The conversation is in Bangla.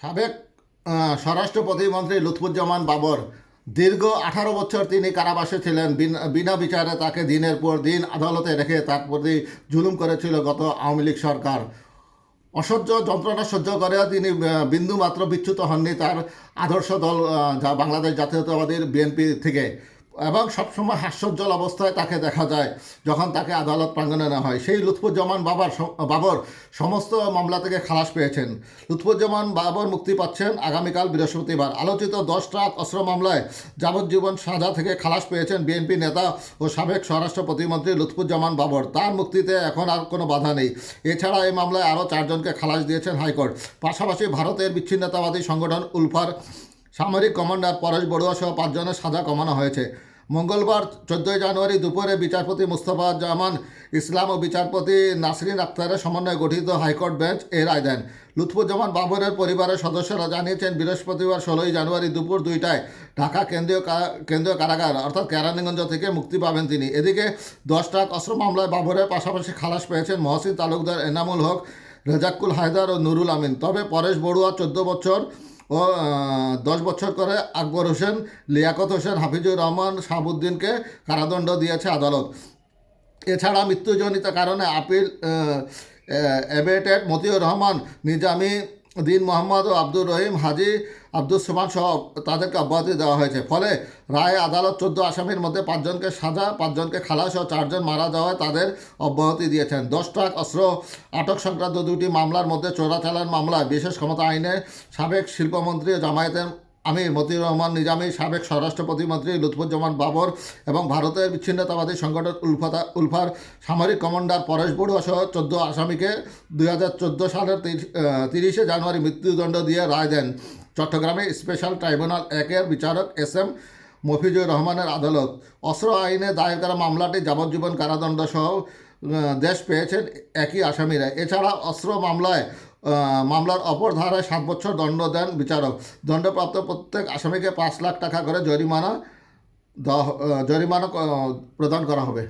সাবেক স্বরাষ্ট্র প্রতিমন্ত্রী লুৎফুজ্জামান বাবর দীর্ঘ আঠারো বছর তিনি কারাবাসে ছিলেন। বিনা- বিচারে তাকে দিনের পর দিন আদালতে রেখে তার প্রতি জুলুম করেছিল গত আওয়ামী লীগ সরকার। অসহ্য যন্ত্রণা সহ্য করে তিনি আহ, বিন্দু মাত্র বিচ্যুত হননি তার আদর্শ দল যা বাংলাদেশ জাতীয়তাবাদীর বিএনপি থেকে। এবং সবসময় হাস্যজ্জ্বল অবস্থায় তাকে দেখা যায়, যখন তাকে আদালত প্রাঙ্গণে নেওয়া হয়। সেই লুৎফুজ্জামান বাবার বাবর সমস্ত মামলা থেকে খালাস পেয়েছেন। লুৎফুজ্জামান বাবর মুক্তি পাচ্ছেন আগামীকাল বৃহস্পতিবার। আলোচিত দশ ট্রাক অস্ত্র মামলায় যাবজ্জীবন সাজা থেকে খালাস পেয়েছেন বিএনপি নেতা ও সাবেক স্বরাষ্ট্র প্রতিমন্ত্রী লুৎফুজ্জামান বাবর। তার মুক্তিতে এখন আর কোনো বাধা নেই। এছাড়া এই মামলায় আরও চারজনকে খালাস দিয়েছেন হাইকোর্ট। পাশাপাশি ভারতের বিচ্ছিন্নতাবাদী সংগঠন উলফার সামরিক কমান্ডার পরেশ বড়ুয়া সহ পাঁচজনের সাজা কমানো হয়েছে। মঙ্গলবার চোদ্দোই জানুয়ারি দুপুরে বিচারপতি মুস্তফা জামান ইসলাম ও বিচারপতি নাসরিন আক্তারের সমন্বয়ে গঠিত হাইকোর্ট বেঞ্চ এ রায় দেন। লুৎফুজ্জামান বাবরের পরিবারের সদস্যরা জানিয়েছেন, বৃহস্পতিবার ষোলোই জানুয়ারি দুপুর দুইটায় ঢাকা কেন্দ্রীয় কেন্দ্রীয় কারাগার অর্থাৎ কেরানীগঞ্জ থেকে মুক্তি পাবেন তিনি। এদিকে দশ ট্রাক অস্ত্র মামলায় বাবরের পাশাপাশি খালাস পেয়েছেন মহসিন তালুকদার এনামুল হক, রেজাকুল হায়দার ও নুরুল আমিন। তবে পরেশ বড়ুয়া চোদ্দ বছর ও দশ বছর করে আকবর হোসেন, লিয়াকত হোসেন, হাফিজুর রহমান, শাহাবুদ্দিনকে কারাদণ্ড দিয়েছে আদালত। এছাড়া মৃত্যুজনিত কারণে আপিল এভেটেড মতিউর রহমান, নিজামি দিন মোহাম্মদ ও আব্দুর রহিম হাজি আব্দুল সোমান সহ তাদেরকে অব্যাহতি দেওয়া হয়েছে। ফলে রায় আদালত চোদ্দ আসামির মধ্যে পাঁচজনকে সাজা, পাঁচজনকে খালাস ও চারজন মারা যাওয়ায় তাদের অব্যাহতি দিয়েছেন। দশ ট্রাক অস্ত্র আটক সংক্রান্ত দুটি মামলার মধ্যে চোরাচালান মামলায় বিশেষ ক্ষমতা আইনে সাবেক শিল্পমন্ত্রী ও জামায়াতের আমির মতিউর রহমান নিজামী, সাবেক স্বরাষ্ট্র প্রতিমন্ত্রী লুৎফুজ্জামান বাবর এবং ভারতের বিচ্ছিন্নতাবাদী সংগঠন উলফাতা উলফার সামরিক কমান্ডার পরেশ বড়ুয়া সহ চোদ্দ আসামিকে দুই হাজার চোদ্দ সালের তিরিশে জানুয়ারি মৃত্যুদণ্ড দিয়ে রায় দেন। চট্টগ্রামে স্পেশাল ট্রাইব্যুনাল একের বিচারক এস এম মফিজুর রহমানের আদালত। অস্ত্র আইনে দায়ের করা মামলাটি যাবজ্জীবন কারাদণ্ড সহ দেশ পেয়েছেন একই আসামিরা। এছাড়া অস্ত্র মামলায় মামলার অপর ধারায় সাত বছর দণ্ড দেন বিচারক। দণ্ডপ্রাপ্ত প্রত্যেক আসামিকে পাঁচ লাখ টাকা করে জরিমানা জরিমানা প্রদান করা হবে।